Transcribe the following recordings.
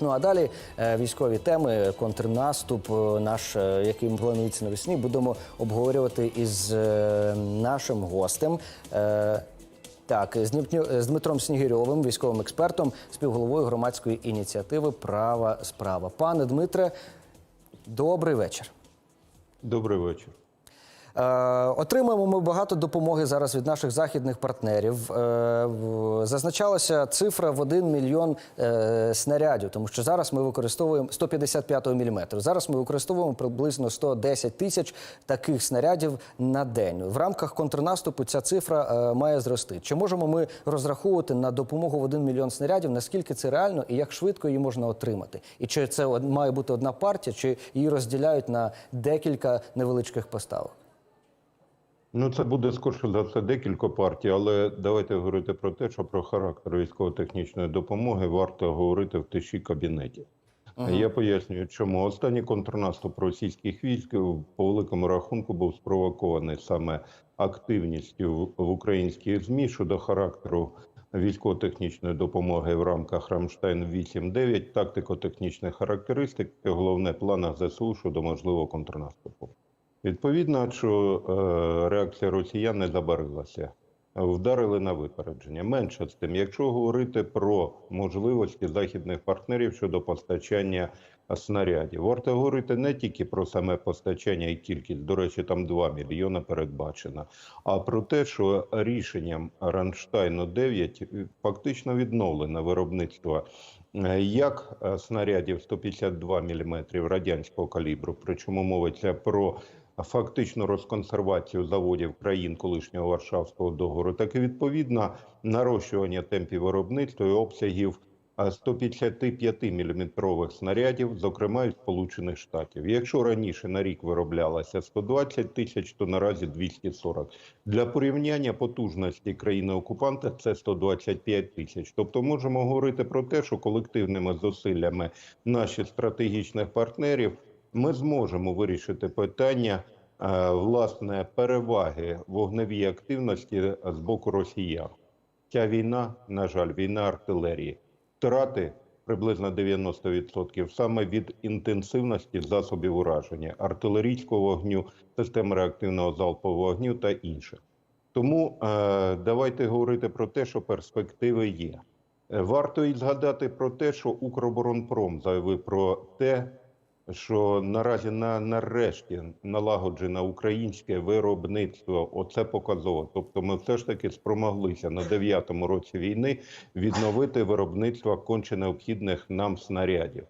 Ну а далі е, військові теми, контрнаступ, е, наш, е, який планується навесні, будемо обговорювати із нашим гостем. Так, з Дмитром Снігирьовим, військовим експертом, співголовою громадської ініціативи Права справа. Пане Дмитре, добрий вечір. Добрий вечір. Е, Отримуємо ми багато допомоги зараз від наших західних партнерів. Е, Зазначалася цифра в 1 мільйон е, снарядів, тому що зараз ми використовуємо 155 мм. Зараз ми використовуємо приблизно 110 тисяч таких снарядів на день. В рамках контрнаступу ця цифра має зрости. Чи можемо ми розраховувати на допомогу в 1 мільйон снарядів? Наскільки це реально і як швидко її можна отримати? І чи це має бути одна партія, чи її розділяють на декілька невеличких поставок? Ну, це буде скорше за все декілька партій, але давайте говорити про те, що про характер військово-технічної допомоги варто говорити в тиші кабінеті. Я пояснюю, чому останній контрнаступ російських військ по великому рахунку був спровокований саме активністю в українських змі щодо характеру військово-технічної допомоги в рамках Рамштайн 8-9, тактико-технічних характеристик, головне планах ЗСУ щодо можливого контрнаступу. Відповідно, що е, реакція росіян не забарилася, вдарили на випередження. Менше з тим, якщо говорити про можливості західних партнерів щодо постачання снарядів, варто говорити не тільки про саме постачання і кількість, до речі, там 2 мільйони передбачено, а про те, що рішенням Ранштайну 9 фактично відновлено виробництво е, як е, снарядів 152 мм радянського калібру, причому мовиться про фактично розконсервацію заводів країн колишнього Варшавського договору, так і відповідно нарощування темпів виробництва і обсягів 155 мм снарядів, зокрема із Сполучених Штатів. Якщо раніше на рік вироблялося 120 тисяч, то наразі 240. Для порівняння потужності країни-окупанта це 125 тисяч. Тобто можемо говорити про те, що колективними зусиллями наших стратегічних партнерів ми зможемо вирішити питання е, власне переваги вогневій активності з боку росіян. Ця війна, на жаль, війна артилерії. Втрати приблизно 90% саме від інтенсивності засобів ураження, артилерійського вогню, систем реактивного залпового вогню та інших. Тому е, давайте говорити про те, що перспективи є. Е, Варто і згадати про те, що Укроборонпром заявив про те, що наразі на нарешті налагоджено українське виробництво. Оце показово. Тобто, ми все ж таки спромоглися на дев'ятому році війни відновити виробництво конче необхідних нам снарядів.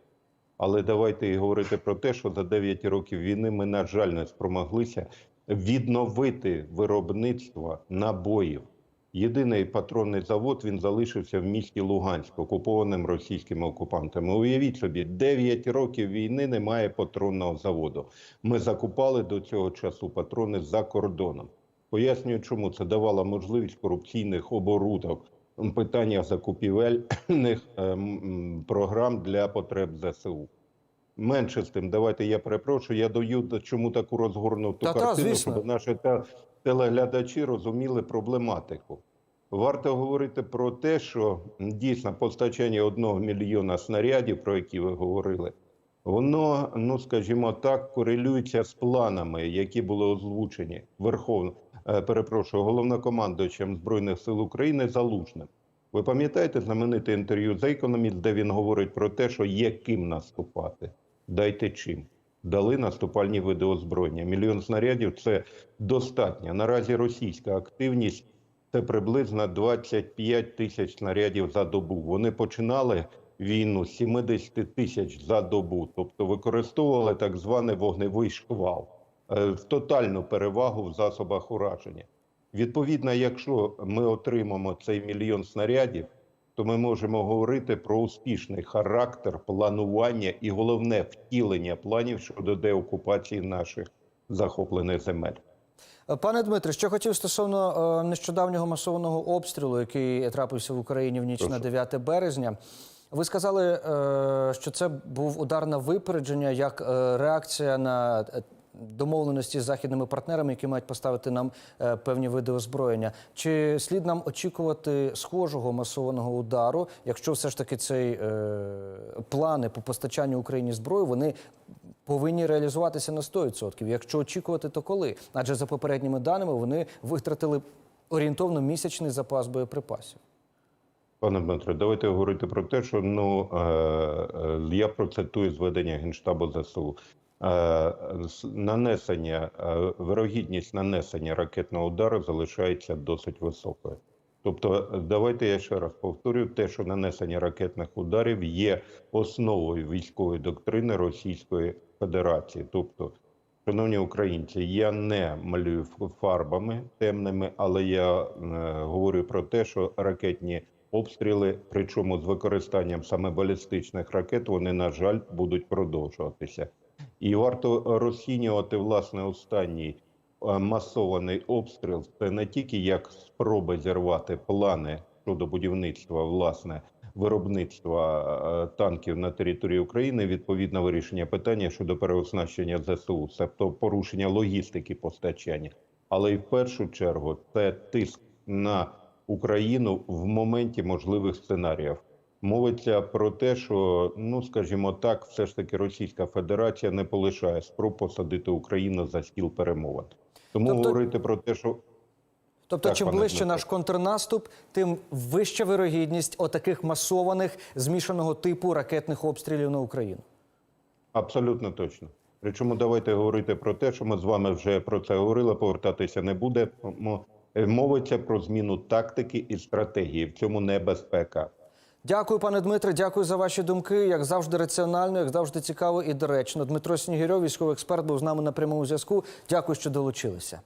Але давайте і говорити про те, що за 9 років війни ми, на жаль, не спромоглися відновити виробництво набоїв. Єдиний патронний завод він залишився в місті Луганськ, окупованим російськими окупантами. Уявіть собі, 9 років війни немає патронного заводу. Ми закупали до цього часу патрони за кордоном. Пояснюю, чому це давало можливість корупційних оборудок, питання закупівельних ем, програм для потреб ЗСУ. Менше з тим, давайте я перепрошую. Я даю чому таку розгорнуту Та-та, картину, звісно. щоб наші те- телеглядачі розуміли проблематику. Варто говорити про те, що дійсно постачання одного мільйона снарядів, про які ви говорили, воно, ну скажімо так, корелюється з планами, які були озвучені Верховно, е, перепрошую, головнокомандуючим Збройних сил України Залужним. Ви пам'ятаєте знамените інтерв'ю з Economist, де він говорить про те, що є ким наступати, дайте чим. Дали наступальні види озброєння. Мільйон снарядів це достатньо. Наразі російська активність це приблизно 25 тисяч снарядів за добу. Вони починали війну з 70 тисяч за добу, тобто використовували так званий вогневий шквал е, в тотальну перевагу в засобах ураження. Відповідно, якщо ми отримаємо цей мільйон снарядів, то ми можемо говорити про успішний характер планування і головне втілення планів щодо деокупації наших захоплених земель. Е, Пане Дмитре, що хотів стосовно е, нещодавнього масованого обстрілу, який трапився в Україні в ніч на 9 березня. Ви сказали, е, що це був удар на випередження як реакція на домовленості з західними партнерами, які мають поставити нам е, певні види озброєння. Чи слід нам очікувати схожого масованого удару, якщо все ж таки цей е, плани по постачанню Україні зброї вони повинні реалізуватися на 100%? Якщо очікувати, то коли? Адже за попередніми даними вони витратили орієнтовно місячний запас боєприпасів. Пане Дмитре, давайте говорити про те, що ну е, е, я процитую зведення Генштабу ЗСУ. Е, нанесення, е, вирогідність нанесення ракетного удару залишається досить високою. Тобто, е, давайте я ще раз повторю, те, що нанесення ракетних ударів є основою військової доктрини Російської Федерації. Тобто, Шановні українці, я не малюю фарбами темними, але я е, говорю про те, що ракетні обстріли, причому з використанням саме балістичних ракет, вони, на жаль, будуть продовжуватися. І варто розцінювати власне останній е, масований обстріл. Це не тільки як спроби зірвати плани щодо будівництва власне виробництва е, танків на території України, відповідно вирішення питання щодо переоснащення ЗСУ, тобто порушення логістики постачання. Але і в першу чергу це тиск на Україну в моменті можливих сценаріїв. Мовиться про те, що ну скажімо так, все ж таки Російська Федерація не полишає спроб посадити Україну за стіл перемовин. Тому Тобто- говорити про те, що Тобто, Так, чим ближче наш контрнаступ, тим вища вирогідність отаких масованих змішаного типу ракетних обстрілів на Україну. Абсолютно точно. Причому давайте говорити про те, що ми з вами вже про це говорили, повертатися не буде. Е, Мовиться про зміну тактики і стратегії. В цьому небезпека. Дякую, пане Дмитре. Дякую за ваші думки. Як завжди, раціонально, як завжди, цікаво і доречно. Дмитро Снігірьов, військовий експерт, був з нами на прямому зв'язку. Дякую, що долучилися.